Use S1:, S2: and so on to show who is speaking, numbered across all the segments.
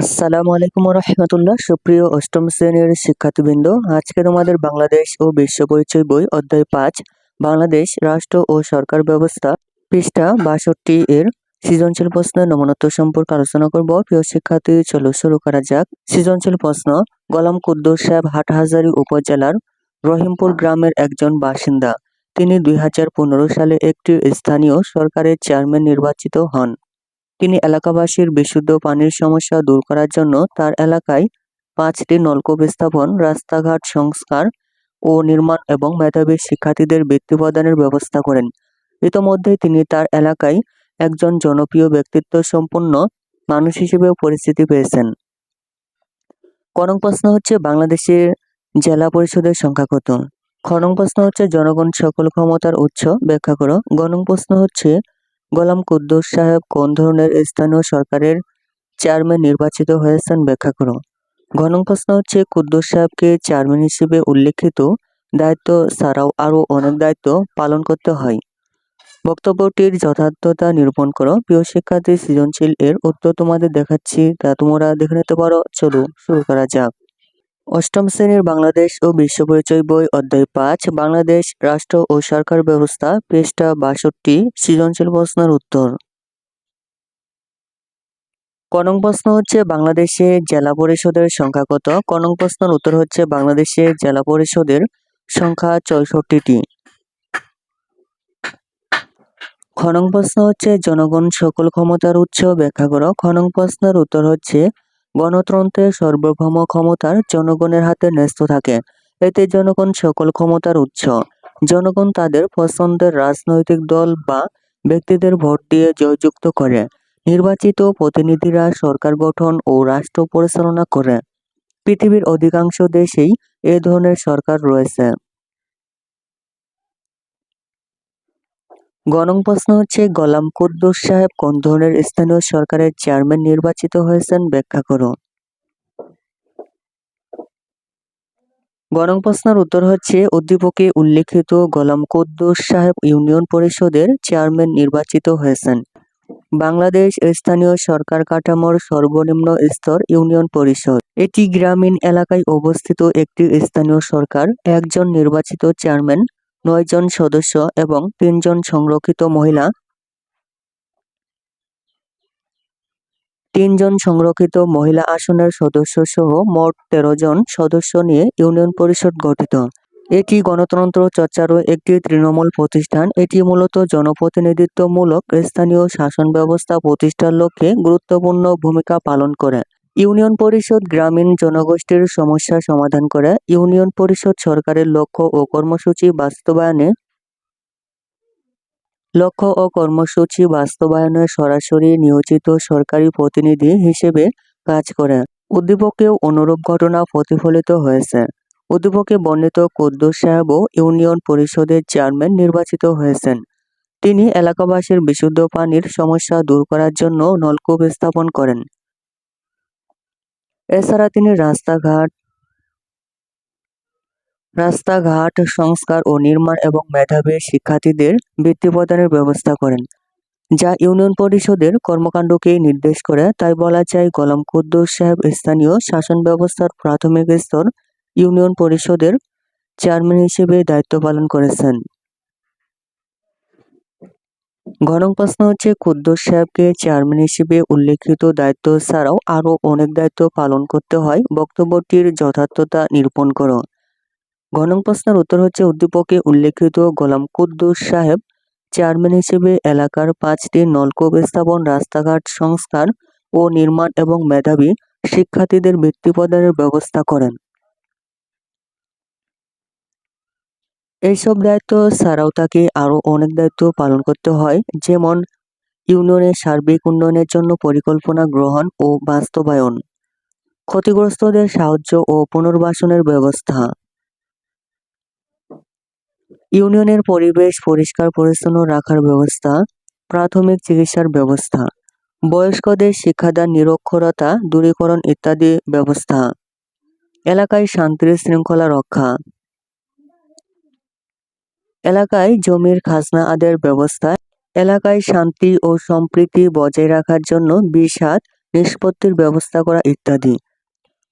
S1: আসসালামু আলাইকুম রহমতুল্লাহ সুপ্রিয় অষ্টম শ্রেণির শিক্ষার্থীবৃন্দ, আজকে তোমাদের বাংলাদেশ ও বিশ্ব পরিচয় বই অধ্যায় পাঁচ, বাংলাদেশ রাষ্ট্র ও সরকার ব্যবস্থা, পৃষ্ঠা বাষট্টি এর সৃজনশীল প্রশ্নের নমনত্ব সম্পর্কে আলোচনা করব। প্রিয় শিক্ষার্থী, চলো শুরু করা যাক। সৃজনশীল প্রশ্ন, গোলাম কুদ্দুর সাহেব হাটহাজারী উপজেলার রহিমপুর গ্রামের একজন বাসিন্দা। তিনি দুই হাজার পনেরো সালে একটি স্থানীয় সরকারের চেয়ারম্যান নির্বাচিত হন। তিনি এলাকাবাসীর বিশুদ্ধ পানির সমস্যা দূর করার জন্য তার এলাকায় পাঁচটি নলকূপ স্থাপন রাস্তাঘাট সংস্কার ও নির্মাণ এবং মেধাবী শিক্ষার্থীদের বৃত্তি প্রদানের ব্যবস্থা করেন। ইতোমধ্যে তিনি তার এলাকায় একজন জনপ্রিয় ব্যক্তিত্ব সম্পন্ন মানুষ হিসেবেও পরিচিতি পেয়েছেন। করং প্রশ্ন হচ্ছে বাংলাদেশের জেলা পরিষদের সংখ্যা কত খনং প্রশ্ন হচ্ছে জনগণ সকল ক্ষমতার উৎস, ব্যাখ্যা করো। গণং প্রশ্ন হচ্ছে গোলাম কুদ্দুস সাহেব কোন ধরনের স্থানীয় সরকারের চেয়ারম্যান নির্বাচিত হয়েছেন ব্যাখ্যা করো ঘন প্রশ্ন হচ্ছে, কুদ্দুস সাহেবকে চেয়ারম্যান হিসেবে উল্লেখিত দায়িত্ব ছাড়াও আরও অনেক দায়িত্ব পালন করতে হয়। বক্তব্যটির যথার্থতা নিরূপণ করো। প্রিয় শিক্ষার্থী, সৃজনশীল এর উত্তর তোমাদের দেখাচ্ছি, তা তোমরা দেখে নিতে পারো। চলো শুরু করা যাক। অষ্টম শ্রেণির বাংলাদেশ ও বিশ্ব পরিচয় বই অধ্যায় পাঁচ, বাংলাদেশ রাষ্ট্র ও সরকার ব্যবস্থা, পৃষ্ঠা বাষট্টি, সৃজনশীল প্রশ্নের উত্তর। কনং প্রশ্ন হচ্ছে, বাংলাদেশে জেলা পরিষদের সংখ্যা কত? কনং প্রশ্নের উত্তর হচ্ছে, বাংলাদেশে জেলা পরিষদের সংখ্যা চৌষট্টিটি। খনং প্রশ্ন হচ্ছে, জনগণ সকল ক্ষমতার উৎস ব্যাখ্যা করো। খনং প্রশ্নের উত্তর হচ্ছে গণতন্ত্রের সর্বভৌম ক্ষমতার জনগণের হাতে ন্যস্ত থাকে। এতে জনগণ সকল ক্ষমতার উৎস। জনগণ তাদের পছন্দের রাজনৈতিক দল বা ব্যক্তিদের ভোট দিয়ে জয়যুক্ত করে। নির্বাচিত প্রতিনিধিরা সরকার গঠন ও রাষ্ট্র পরিচালনা করে। পৃথিবীর অধিকাংশ দেশেই এ ধরনের সরকার রয়েছে। গণং প্রশ্ন হচ্ছে গোলাম কুদ্দুস সাহেব কোন ধরনের স্থানীয় সরকারের চেয়ারম্যান নির্বাচিত হয়েছেন ব্যাখ্যা করুন। গণং প্রশ্নের উত্তর হচ্ছে, উদ্দীপকে উল্লেখিত গোলাম কুদ্দুস সাহেব ইউনিয়ন পরিষদের চেয়ারম্যান নির্বাচিত হয়েছেন। বাংলাদেশ স্থানীয় সরকার কাঠামোর সর্বনিম্ন স্তর ইউনিয়ন পরিষদ। এটি গ্রামীণ এলাকায় অবস্থিত একটি স্থানীয় সরকার, একজন নির্বাচিত চেয়ারম্যান নয়জন সদস্য এবং তিনজন সংরক্ষিত মহিলা তিনজন সংরক্ষিত মহিলা আসনের সদস্য সহ মোট তেরো জন সদস্য নিয়ে ইউনিয়ন পরিষদ গঠিত। এটি গণতন্ত্র চর্চারও একটি তৃণমূল প্রতিষ্ঠান। এটি মূলত জনপ্রতিনিধিত্বমূলক স্থানীয় শাসন ব্যবস্থা প্রতিষ্ঠার লক্ষ্যে গুরুত্বপূর্ণ ভূমিকা পালন করে। ইউনিয়ন পরিষদ গ্রামীণ জনগোষ্ঠীর সমস্যা সমাধান করে, ইউনিয়ন পরিষদ সরকারের লক্ষ্য ও কর্মসূচি বাস্তবায়নে লক্ষ্য ও কর্মসূচি বাস্তবায়নে সরাসরি নিয়োজিত সরকারি প্রতিনিধি হিসেবে কাজ করে। উদ্দীপকেও অনুরূপ ঘটনা প্রতিফলিত হয়েছে। উদ্দীপকে বর্ণিত কুদ্দুস সাহেবও ইউনিয়ন পরিষদের চেয়ারম্যান নির্বাচিত হয়েছেন। তিনি এলাকাবাসীর বিশুদ্ধ পানির সমস্যা দূর করার জন্য নলকূপ স্থাপন করেন। এছাড়া তিনি রাস্তাঘাট রাস্তাঘাট সংস্কার ও নির্মাণ এবং মেধাবী শিক্ষার্থীদের বৃত্তি প্রদানের ব্যবস্থা করেন, যা ইউনিয়ন পরিষদের কর্মকাণ্ডকেই নির্দেশ করে। তাই বলা যায়, গোলাম কুদ্দুস সাহেব স্থানীয় শাসন ব্যবস্থার প্রাথমিক স্তর ইউনিয়ন পরিষদের চেয়ারম্যান হিসেবে দায়িত্ব পালন করেছেন। ঘনং প্রশ্ন হচ্ছে, কুদ্দুস সাহেবকে চেয়ারম্যান হিসেবে উল্লেখিত দায়িত্ব ছাড়াও আরও অনেক দায়িত্ব পালন করতে হয়। বক্তব্যটির যথার্থতা নিরূপণ করো ঘনং প্রশ্নের উত্তর হচ্ছে, উদ্দীপকে উল্লেখিত গোলাম কুদ্দুস সাহেব চেয়ারম্যান হিসেবে এলাকার পাঁচটি নলকূপ স্থাপন, রাস্তাঘাট সংস্কার ও নির্মাণ এবং মেধাবী শিক্ষার্থীদের বৃত্তি প্রদানের ব্যবস্থা করেন। এইসব দায়িত্ব ছাড়াও তাকে আরও অনেক দায়িত্ব পালন করতে হয়, যেমন ইউনিয়নের সার্বিক উন্নয়নের জন্য পরিকল্পনা গ্রহণ ও বাস্তবায়ন, ক্ষতিগ্রস্তদের সাহায্য ও পুনর্বাসনের ব্যবস্থা। ইউনিয়নের পরিবেশ পরিষ্কার পরিচ্ছন্ন রাখার ব্যবস্থা, প্রাথমিক চিকিৎসার ব্যবস্থা, বয়স্কদের শিক্ষাদান নিরক্ষরতা, দূরীকরণ ইত্যাদি ব্যবস্থা, এলাকায় শান্তির শৃঙ্খলা রক্ষা। এলাকায় জমির খাজনা আদের ব্যবস্থা, এলাকায় শান্তি ও সম্প্রীতি বজায় রাখার জন্য হাত নিষ্পত্তির ব্যবস্থা করা ইত্যাদি।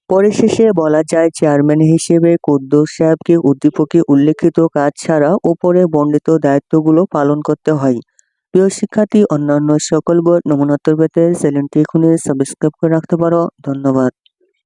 S1: পরিশেষে বলা যায়, চেয়ারম্যান হিসেবে কুদ্দুস সাহেবকে উদ্দীপকে উল্লেখিত কাজ ছাড়া উপরে বর্ণিত দায়িত্বগুলো পালন করতে হয়। প্রিয় শিক্ষার্থী, অন্যান্য সকল বোর্ড নমুনোত্তর পেতে চ্যানেলটি এখনই সাবস্ক্রাইব করে রাখতে পারো। ধন্যবাদ।